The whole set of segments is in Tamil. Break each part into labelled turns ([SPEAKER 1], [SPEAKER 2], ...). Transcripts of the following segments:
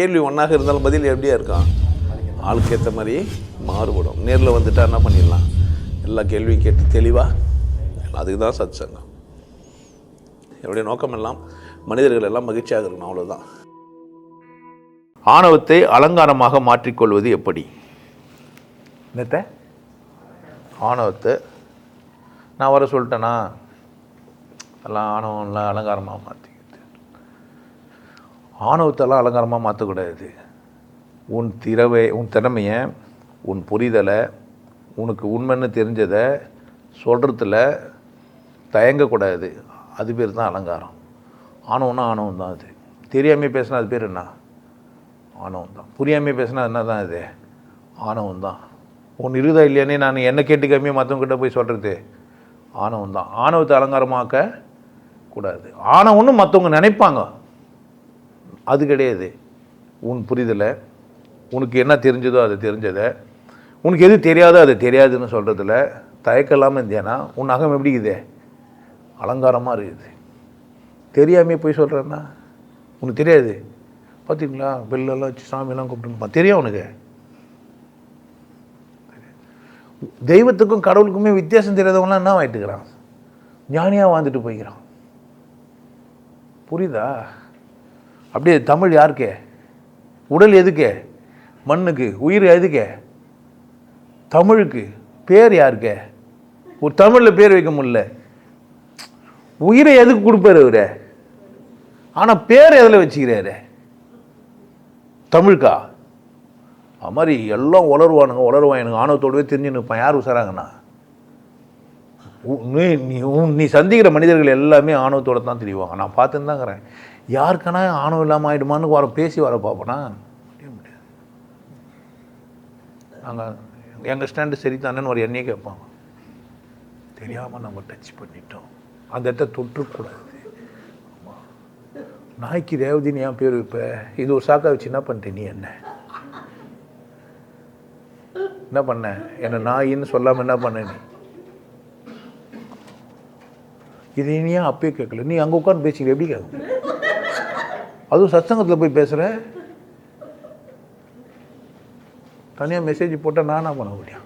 [SPEAKER 1] கேள்வி ஒன்றாக இருந்தாலும் பதில் எப்படியா இருக்கான் ஆளுக்கு ஏற்ற மாதிரி மாறுபடும். நேரில் வந்துட்டா என்ன பண்ணிடலாம்? எல்லா கேள்வியும் கேட்டு தெளிவாக அதுக்கு தான் சத் சங்கம் என்னுடைய நோக்கம் எல்லாம் மனிதர்கள் எல்லாம் மகிழ்ச்சியாக இருக்கணும் அவ்வளோதான்
[SPEAKER 2] ஆணவத்தை அலங்காரமாக மாற்றிக்கொள்வது எப்படி? என்னத்த? ஆணவத்தை நான் வர சொல்லிட்டேனா? எல்லாம் ஆணவம்லாம் அலங்காரமாக மாற்றிக்கிது ஆணவத்தெல்லாம் அலங்காரமாக மாற்றக்கூடாது உன் திறவை உன் திறமையை உன் புரிதலை உனக்கு உண்மைன்னு தெரிஞ்சதை சொல்கிறதுல தயங்கக்கூடாது. அது பேர் தான் அலங்காரம். ஆணவம்னா ஆணவம் தான் அது. தெரியாமல் பேசினா அது பேர் என்ன? ஆணவம் தான் புரியாமல் பேசினா என்ன தான் இது ஆணவம் தான் உன் இருதா இல்லையானே நான் என்ன கேட்டுக்காமே மற்றவங்கிட்ட போய் சொல்கிறது ஆணவம் தான் ஆணவத்தை அலங்காரமாக்க கூடாது ஆணவம்னு மற்றவங்க நினைப்பாங்க. அது கிடையாது. உன் புரிதலை உனக்கு என்ன தெரிஞ்சதோ அது தெரிஞ்சதை உனக்கு எது தெரியாதோ அது தெரியாதுன்னு சொல்கிறதுல தயக்கம் இல்லாமல் இருந்தியானா? உன் அகம் எப்படி இருக்குது? அலங்காரமாக இருக்குது. தெரியாமே போய் சொல்கிறேன்னா உனக்கு தெரியாது. பார்த்தீங்களா பெல்லெல்லாம் வச்சு சாமியெல்லாம் கூப்பிட்டுருப்பான் தெரியும் உனக்கு? தெய்வத்துக்கும் கடவுளுக்குமே வித்தியாசம் தெரியாதவங்களாம் என்ன ஆகிட்டுக்கிறான் ஞானியாக வாழ்ந்துட்டு போய்க்கிறான். புரியுதா? அப்படியே தமிழ் யாருக்கே? உடல் எதுக்கே? மண்ணுக்கு. உயிர் எதுக்கே? தமிழுக்கு. பேர் யாருக்கே? ஒரு தமிழில் பேர் வைக்க முடியல. உயிரை எதுக்கு கொடுப்பாரு அவரு? ஆனால் பேர் எதில் வச்சுக்கிறாரு? தமிழுக்கா? அது மாதிரி எல்லாம் உளருவானுங்க உளருவானுங்க ஆணவத்தோடவே தெரிஞ்சு நிற்பான் யார் உசாராங்கண்ணா உ- நீ நீ நீ சந்திக்கிற மனிதர்கள் எல்லாமே ஆணவத்தோட தான் தெரிவாங்க. நான் பார்த்துன்னு தாங்கிறேன் யாருக்கானா ஆணவம் இல்லாமல் ஆகிடுமான்னு வர பேசி வர பார்ப்போனா முடிய முடியாது. நாங்கள் எங்கள் ஸ்டாண்டு சரி தானேன்னு ஒரு எண்ணெயை கேட்பாங்க. தெரியாமல் நம்ம டச் பண்ணிட்டோம். அந்த இடத்த தொற்றுக்கூடாது ஆமா. நாய்க்கு ரேவதின்னு என் பேர் இப்போ இது ஒரு சாக்கா வச்சு என்ன பண்ணிட்டேன் நீ என்ன? என்ன பண்ண? என்னை நாயின்னு சொல்லாமல் என்ன பண்ண நீ? இது நீ ஏன் அப்பயே கேட்கல? நீ அங்கே உட்காந்து பேசிக்கிற எப்படி கேட்கும்? அதுவும் சத்சங்கத்தில் போய் பேசுகிறேன் தனியாக மெசேஜ் போட்டால் நானாக பண்ண முடியும்?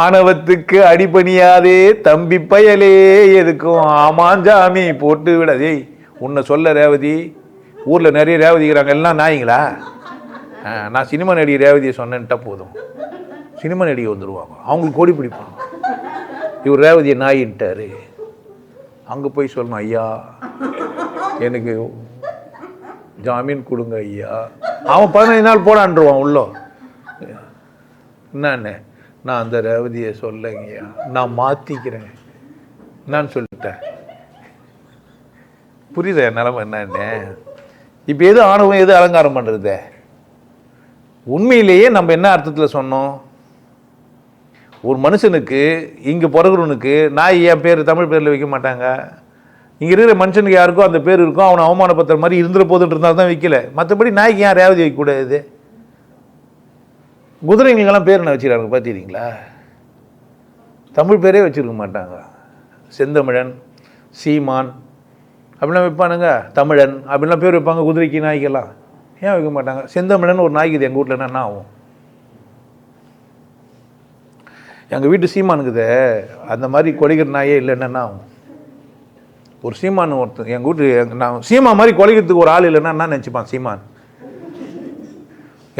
[SPEAKER 2] ஆணவத்துக்கு அடிபணியாதே தம்பி பயலே எதுக்கும்? ஆமாஞ்சாமி போட்டு விடாதே உன்னை சொல்ல ரேவதி ஊரில் நிறைய ரேவதிக்கிறாங்க எல்லாம் நாய்ங்களா? நான் சினிமா நடிகை ரேவதியை சொன்னேன்ட்டா போதும். சினிமா நடிகை வந்துடுவாங்க அவங்களுக்கு கோடி பிடிப்பாங்க. இவர் ரேவதியை நாயின்ட்டாரு. அங்கே போய் சொல்லணும் ஐயா எனக்கு ஜாமீன் கொடுங்க ஐயா. அவன் பதினஞ்சு நாள் போடான்ருவான் உள்ளோ. என்னண்ணே நான் அந்த ரேவதியை சொல்லங்கய்யா நான் மாற்றிக்கிறேன் நான் சொல்லிட்டேன். புரியுதா என் நிலமை என்னன்னு இப்போ எது ஆணவம் எது அலங்காரம் பண்ணுறது உண்மையிலேயே நம்ம என்ன அர்த்தத்தில் சொன்னோம்? ஒரு மனுஷனுக்கு இங்கே பிறகுறவனுக்கு நாய் என் பேர் தமிழ் பேரில் வைக்க மாட்டாங்க. இங்கே இருக்கிற மனுஷனுக்கு யாருக்கோ அந்த பேர் இருக்கும் அவனை அவமானப்படுத்துற மாதிரி இருந்துற போதுன்னு இருந்தால் தான் வைக்கல. மற்றபடி நாய்க்கு யார் ரேவதி வைக்கக்கூடாது குதிரைங்களுக்கெல்லாம் பேர் என்ன வச்சுக்கிறாங்க பார்த்துக்கிறீங்களா தமிழ் பேரே வச்சுருக்க மாட்டாங்க. செந்தமிழன் சீமான் அப்படிலாம் வைப்பானுங்க. தமிழன் அப்படிலாம் பேர் வைப்பாங்க குதிரைக்கு நாய்க்கெல்லாம். ஏன் வைக்க மாட்டாங்க? செந்தமிழன் ஒரு நாய்க்குது எங்கள் வீட்டில் என்ன ஆகும்? எங்கள் வீட்டு சீமானுக்குது அந்த மாதிரி கொலைக்கிற நாயே இல்லைன்னா ஆகும் ஒரு சீமான் ஒருத்தன் எங்கள் வீட்டு நான் சீமா மாதிரி கொலைக்கிறதுக்கு ஒரு ஆள் இல்லைன்னா என்ன நினச்சிப்பான் சீமான்?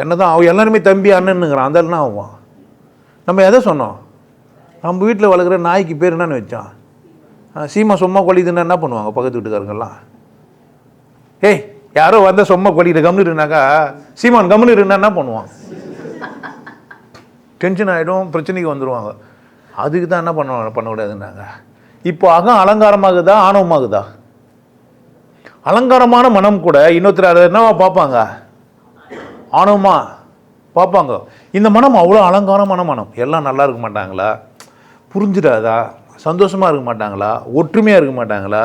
[SPEAKER 2] என்ன தான் அவன் எல்லாருமே தம்பி அண்ணனுங்கிறான் அந்த என்ன ஆகும் நம்ம எதை சொன்னோம்? நம்ம வீட்டில் வளர்க்குற நாய்க்கு பேர் என்னன்னு வச்சான். சீமா சும்மா கொலிதுன்னா என்ன பண்ணுவாங்க பக்கத்து வீட்டுக்காரங்கெல்லாம்? ஏய் யாரோ வந்தால் சும்மா கொலிக்கிற கம்னு இருந்தாக்கா சீமான் கம்னு இருந்தால் என்ன பண்ணுவான்? டென்ஷன் ஆகிடும் பிரச்சனைக்கு வந்துடுவாங்க அதுக்கு தான் என்ன பண்ண பண்ணக்கூடாதுன்னாங்க இப்போ அகம் அலங்காரமாகுதா ஆணவமாகுதா? அலங்காரமான மனம் கூட இன்னொருத்தர் அதை என்னவா பார்ப்பாங்க? ஆணவமா பார்ப்பாங்க. இந்த மனம் அவ்வளோ அலங்காரமான மனம். எல்லாம் நல்லா இருக்க மாட்டாங்களா? புரிஞ்சிடாதா? சந்தோஷமாக இருக்க மாட்டாங்களா? ஒற்றுமையாக இருக்க மாட்டாங்களா?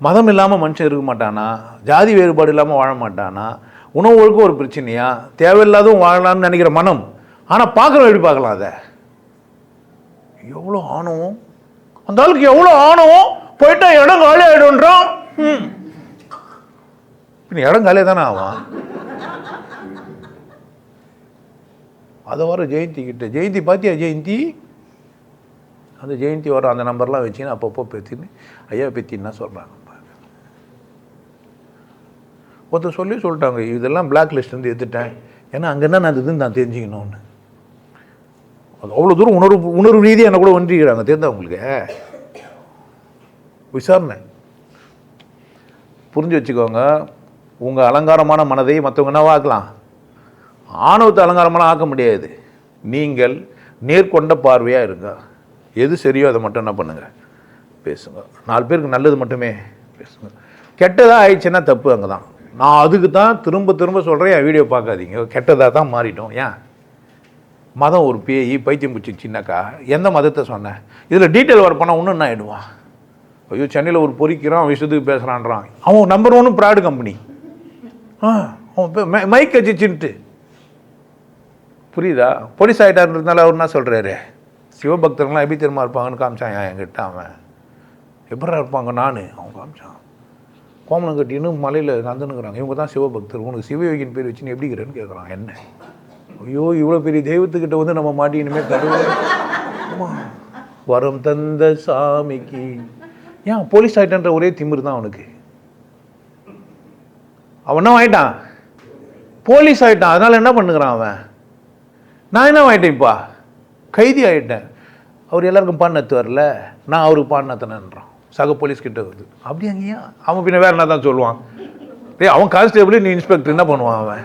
[SPEAKER 2] மதம் இல்லாமல் மனுஷன் இருக்க மாட்டானா? ஜாதி வேறுபாடு இல்லாமல் வாழ மாட்டானா? உணவு ஒரு பிரச்சனையா? தேவையில்லாதும் வாழலாம்னு நினைக்கிற மனம் ஆனால் பார்க்குறோம் எப்படி பார்க்கலாம் அதை? எவ்வளோ ஆணவம்? அந்த ஆளுக்கு எவ்வளோ ஆணவம்? போயிட்டா இடம் காலி ஆகிடும்ன்றான் ம். இடம் காலியாக தானே ஆகும் அதை வர ஜெயந்தி கிட்ட ஜெயந்தி பார்த்தியா ஜெயந்தி? அந்த ஜெயந்தி வர அந்த நம்பர்லாம் வச்சுன்னு அப்பப்போ பேத்தின்னு ஐயா பெத்தின்னா சொல்கிறாங்க ஒருத்தர் சொல்லி சொல்லிட்டாங்க இதெல்லாம் பிளாக் லிஸ்ட்லேருந்து எடுத்துட்டேன். ஏன்னா அங்கே என்ன இதுன்னு நான் தெரிஞ்சுக்கணும்னு. அவ்வளோ தூரம் உணர்வு உணர்வு ரீதியாக என்ன கூட ஒன்றிக்கிறாங்க தெரிந்தா உங்களுக்கு? விசாரணை. புரிஞ்சு வச்சுக்கோங்க. உங்கள் அலங்காரமான மனதை மற்றவங்க என்னவாக்கலாம் ஆணவத்தை அலங்காரமான ஆக்க முடியாது. நீங்கள் நேர்கொண்ட பார்வையாக இருங்க. எது சரியோ அதை மட்டும் என்ன பண்ணுங்கள் பேசுங்க. நாலு பேருக்கு நல்லது மட்டுமே பேசுங்க. கெட்டதாக ஆயிடுச்சுன்னா தப்பு அங்கே தான் நான் அதுக்கு தான் திரும்ப திரும்ப சொல்கிறேன் என் வீடியோ பார்க்காதீங்க. கெட்டதாக தான் மாறிட்டோம். ஏன்? மதம் ஒரு பேய் பைத்தியம் பிடிச்சிச்சின்னாக்கா எந்த மதத்தை சொன்னேன் இதில் டீட்டெயில் வர போனால் இன்னும் என்ன ஆகிடுவான் ஐயோ சென்னையில் ஒரு பொறிக்கிறான் விஷயத்துக்கு பேசுகிறான்றான் அவன் நம்பர் ஒன்று ப்ராடு கம்பெனி ஆ அவன் பே- மைக் வச்சுச்சுன்ட்டு புரியுதா? போலீஸ் ஆகிட்டாருன்றதுனால அவர் என்ன சொல்கிறாரு சிவபக்தர்கள்லாம் எப்படி தெரியுமா இருப்பாங்கன்னு காமிச்சான் என்கிட்ட அவன்? எப்படா இருப்பாங்க நான்? அவன் காமிச்சான். கோமலம் கட்டின்னு மலையில் நடந்துனுக்குறாங்க இவங்க தான் சிவபக்தர் உனக்கு சிவயோகின் பேர் வச்சுன்னு எப்படி இருக்கிறேன்னு கேட்குறான் என்ன? ஐயோ இவ்வளோ பெரிய தெய்வத்துக்கிட்ட வந்து நம்ம மாட்டினுமே தருவோம் ஆமா. வரம் தந்த சாமிக்கு. ஏன் போலீஸ் ஆகிட்டன்ற ஒரே திமிரு தான் அவனுக்கு. அவன் என்ன ஆயிட்டான் போலீஸ் ஆகிட்டான் அதனால் என்ன பண்ணுகிறான் அவன்? நான் என்ன ஆயிட்டேன்ப்பா கைதி ஆயிட்டேன். அவர் எல்லாருக்கும் பாண்ணத்து வரல. நான் அவருக்கு பாண்ணத்தனன்றான் சக போலீஸ் கிட்ட வருது அப்படி அங்கேயா அவன் பின்ன வேற என்ன தான் சொல்லுவான்? டேய் அவன் கான்ஸ்டேபிள் நீ இன்ஸ்பெக்டர் என்ன பண்ணுவான் அவன்?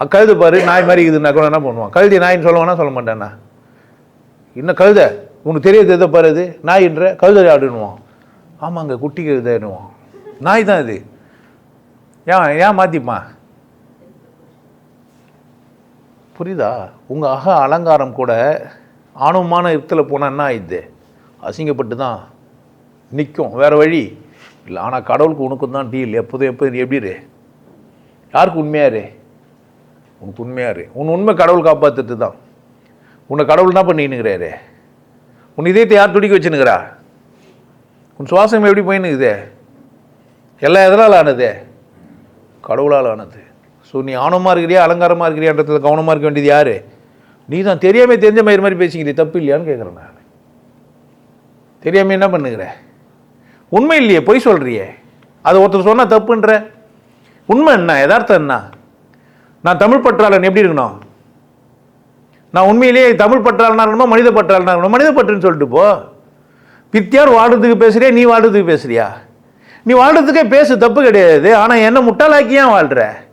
[SPEAKER 2] கழுது பாரு நாய் மாதிரி இருக்குதுன்னா கூட என்ன பண்ணுவான்? கழுதி நாயின்னு சொல்லுவானா சொல்ல மாட்டானா இன்னும் கழுத? உனக்கு தெரியாது எதை பாரு இது நாயின்ற கழுதை ஆடுனுவான் ஆமாங்க குட்டி கழுதைன்னுவான். நாய் தான் இது. ஏன் ஏன் மாற்றிப்பா புரியுதா? உங்கள் அக அலங்காரம் கூட ஆணவமான இடத்துல போனால் என்ன ஆயிடுது? அசிங்கப்பட்டு தான் நிற்கும் வேறு வழி இல்லை. ஆனால் கடவுளுக்கு உனக்கும் தான் டீல் எப்போதும் எப்போ எப்படி யாருக்கு உண்மையாரு உனக்கு உண்மையாரு உன் உண்மை கடவுள் காப்பாற்றுட்டு தான் உன்னை கடவுள் என்ன பண்ணினுங்கிறாரு உன் இதயத்தை யார் துடிக்க வச்சுனுங்கிறா உன் சுவாசம் எப்படி போயின்னுக்குது? எல்லாம் எதனால் ஆனது? கடவுளால் ஆனது. ஸோ நீ ஆணவமாக இருக்கிறியா அலங்காரமாக இருக்கிறியான்றதுல கவனமாக இருக்க வேண்டியது யார்? நீ தான் தெரியாமல் தெரிஞ்ச மாதிரி மாதிரி பேசிக்கிறீ. தப்பு இல்லையான்னு கேட்குறேன் நான். தெரியாமல் என்ன பண்ணுகிற? உண்மை இல்லையே பொய் சொல்கிறியே அது ஒருத்தர் சொன்னால் தப்புன்ற. உண்மை என்ன? யதார்த்தம் என்ன? நான் தமிழ் பற்றாளன் எப்படி இருக்கணும்? நான் உண்மையிலேயே தமிழ் பற்றாளனா இருக்கணுமா மனித பற்றாளனா இருக்கணும்? மனித பற்றுன்னு சொல்லிட்டு போ. பித்தியார் வாழ்றதுக்கு பேசுறியா நீ வாழ்றதுக்கு பேசுறியா? நீ வாழ்றதுக்கே பேசு தப்பு கிடையாது. ஆனால் என்ன முட்டாளாக்கி ஏன்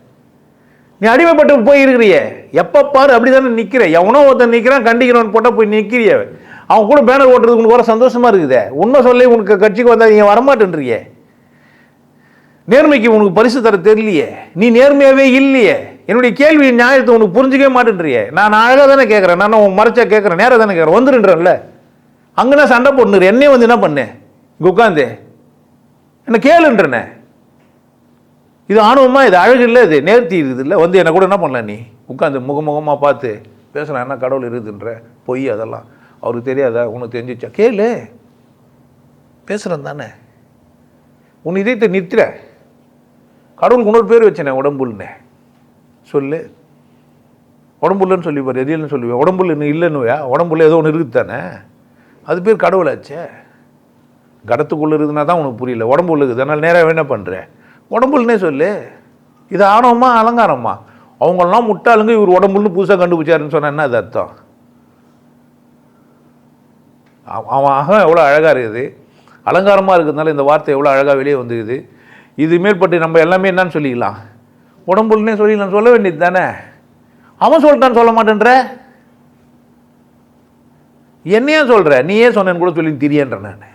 [SPEAKER 2] நீ அடிமைப்பட்டு போய் இருக்கிறியே. எப்போ பாரு அப்படி தானே நிற்கிற எவனோ ஒருத்தன் நிற்கிறான் கண்டிக்கிறவன் போட்டால் போய் நிற்கிறிய அவன் கூட பேனர் ஓட்டுறதுக்கு உனக்கு வர சந்தோஷமாக இருக்குதே. உண்மை சொல்லி உனக்கு கட்சிக்கு வந்தால் நீ வரமாட்டேன்றியே? நேர்மைக்கு உனக்கு பரிசு தர தெரியலையே. நீ நேர்மையாகவே இல்லையே. என்னுடைய கேள்வி நியாயத்தை உனக்கு புரிஞ்சுக்கவே மாட்டேன்றியே. நான் அழகாக தானே கேட்குறேன் நான் உன் மறைச்சா கேட்குறேன் நேராக தானே கேட்குறேன் வந்துருன்றேன்ல. அங்கே நான் சண்டை போட்டுரு என்னையே வந்து என்ன பண்ணேன் இங்கே உட்காந்து என்ன கேளுன்றனே. இது ஆணவமா? இது அழகு இல்லை இது? நேர்த்தி இருக்குது இல்லை? வந்து என்னை கூட என்ன பண்ணல நீ? உட்காந்து முகமுகமாக பார்த்து பேசுகிறேன் என்ன கடவுள் இருக்குதுன்ற பொய் அதெல்லாம். அவருக்கு தெரியாதா? உனக்கு தெரிஞ்சிச்சா? கேளு. பேசுகிறேன் தானே. உன் இதயத்தை நிறுத்துற கடவுளுக்கு இன்னொரு பேர் வச்சேனே உடம்புல்னே. சொல்லு. உடம்புல்லன்னு சொல்லி எரியல்னு சொல்லுவேன் உடம்புல இன்னும் இல்லைன்னுவையா? உடம்புல ஏதோ ஒன்று இருக்குது தானே அது பேர் கடவுளாச்சே. கடத்துக்குள்ளே இருக்குதுன்னா தான் உனக்கு புரியல. உடம்பு இருக்குது. அதனால் நேராக என்ன பண்ணுறேன் உடம்புலனே சொல்லு. இது ஆணவமா அலங்காரமா? அவங்களெல்லாம் முட்டாளுங்க இவர் உடம்புன்னு புதுசாக கண்டுபிடிச்சாருன்னு சொன்னால் என்ன அது அர்த்தம்? அவன் அகம் எவ்வளோ அழகாக இருக்குது. அலங்காரமாக இருக்கிறதுனால இந்த வார்த்தை எவ்வளோ அழகாக வெளியே வந்துருக்குது. இது மேற்பட்டு நம்ம எல்லாமே என்னன்னு சொல்லிக்கலாம். உடம்புலனே நான் சொல்ல வேண்டியது தானே? அவன் சொல்லிட்டான்னு சொல்ல மாட்டேன்ற? என்னையே சொல்கிற நீயே சொன்னேன்னு கூட சொல்லி தெரியன்ற நான்.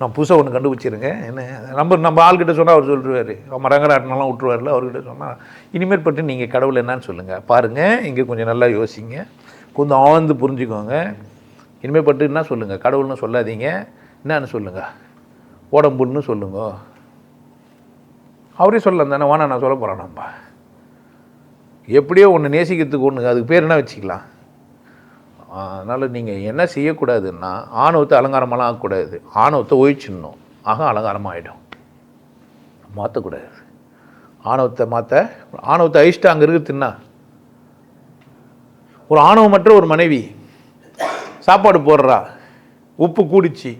[SPEAKER 2] நான் புதுசாக ஒன்று கண்டுபிடிச்சிருங்க என்ன? நம்ம நம்ம ஆள்கிட்ட சொன்னால் அவர் சொல்லிடுவார் அவன் ரங்கநாட்டனெல்லாம் விட்டுருவார்ல அவர்கிட்ட சொன்னால் இனிமேல் பட்டு நீங்கள் கடவுள் என்னன்னு சொல்லுங்கள் பாருங்கள் இங்கே கொஞ்சம் நல்லா யோசிங்க. கொஞ்சம் ஆழ்ந்து புரிஞ்சுக்கோங்க. இனிமேல் பட்டு என்ன சொல்லுங்கள் கடவுள்னு சொல்லாதீங்க. என்னன்னு சொல்லுங்கள் உடம்புன்னு சொல்லுங்க. அவரே சொல்லலாம் தானே வானா நான் சொல்ல போகிறேன் நம்ம எப்படியோ ஒன்று நேசிக்கிறதுக்கு ஒன்று அதுக்கு பேர் என்ன வச்சுக்கலாம்? அதனால் நீங்கள் என்ன செய்யக்கூடாதுன்னா ஆணவத்தை அலங்காரமெல்லாம் ஆகக்கூடாது ஆணவத்தை ஒழிச்சிடணும். ஆக அலங்காரமாக ஆகிடும் மாற்றக்கூடாது ஆணவத்தை மாற்ற ஆணவத்தை அழிச்சிட்டு அங்கே இருக்குதுன்னா ஒரு ஆணவமற்ற ஒரு மனைவி சாப்பாடு போடுறா உப்பு கூடிச்சு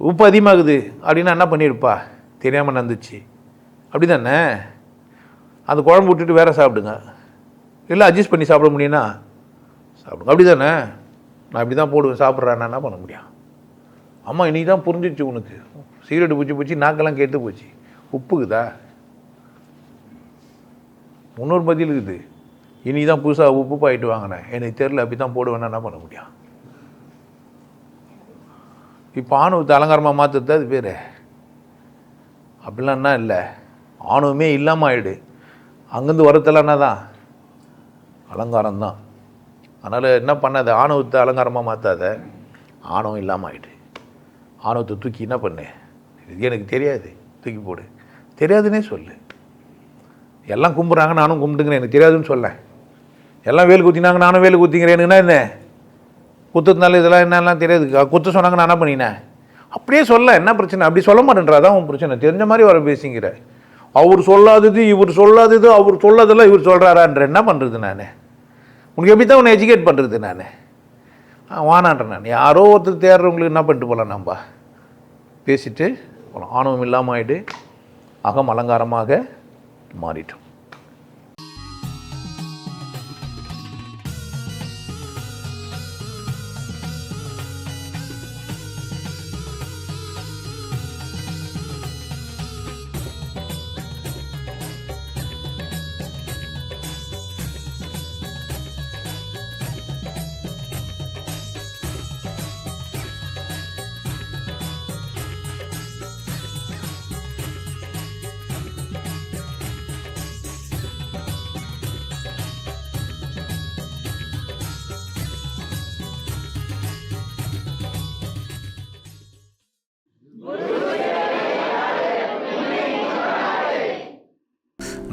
[SPEAKER 2] உப்பு அதிகமாகுது அப்படின்னா என்ன பண்ணியிருப்பா? தெரியாமல் நடந்துச்சு. அப்படி தானே அந்த குழம்பு விட்டுட்டு வேற சாப்பிடுங்க. இல்லை அட்ஜஸ்ட் பண்ணி சாப்பிட முடியும்னா சாப்பிடுங்க. அப்படி தானே நான் இப்படி தான் போடுவேன் சாப்பிட்றேன் என்ன பண்ண முடியும்? அம்மா இன்னைக்கு தான் புரிஞ்சிச்சு உனக்கு. சிகரெட்டு பூச்சி பூச்சி நாக்கெல்லாம் கெட்டு போச்சு. உப்புக்குதா? முன்னூறு பதில் இருக்குது. இன்றைக்கி தான் புதுசாக உப்பு பாயிட்டு வாங்கினேன். எனக்கு தெரில அப்படி தான் போடுவேன்னா என்ன பண்ண முடியும்? இப்போ ஆணவத்தை அலங்காரமாக மாற்றுறது அது பேர் அப்படிலாம் என்ன இல்லை. ஆணவமே இல்லாமல் ஆயிடு அங்கேருந்து வரத்தெல்லாம் என்ன தான் அலங்காரம் தான் அதனால் என்ன பண்ணாத? ஆணவத்தை அலங்காரமாக மாற்றாத ஆணவம் இல்லாமல் ஆயிடு ஆணவத்தை தூக்கி என்ன பண்ணு? இது எனக்கு தெரியாது. தூக்கி போடு. தெரியாதுன்னே சொல்லு. எல்லாம் கும்பிட்றாங்க நானும் கும்பிட்டுங்கிறேன் எனக்கு தெரியாதுன்னு சொல்ல. எல்லாம் வேல் குத்தினாங்க நானும் வேல் குத்திங்கிறேன் எனக்குன்னா என்ன? குத்தத்தினால இதெல்லாம் என்னெல்லாம் தெரியாது. குத்து குத்த சொன்னாங்க நான் என்ன பண்ணினேன்? அப்படியே சொல்ல. என்ன பிரச்சனை? அப்படி சொல்ல மாட்டேன்றா தான் உன் பிரச்சனை. தெரிஞ்ச மாதிரி வர பேசிங்கிற. அவர் சொல்லாதது இவர் சொல்லாதது அவர் சொல்லாதெல்லாம் இவர் சொல்கிறாரான்ற என்ன பண்ணுறது நான்? உனக்கு எப்படி தான் உன்னை எஜுகேட் பண்ணுறது நான்? வானான்றேன் நான். யாரோ ஒருத்தர் தேடுறவங்களுக்கு என்ன பண்ணிட்டு போகலாம் நம்ம? பேசிட்டு போகலாம் ஆணவம் இல்லாமல் ஆகிட்டு அகம் அலங்காரமாக மாறிட்டோம்.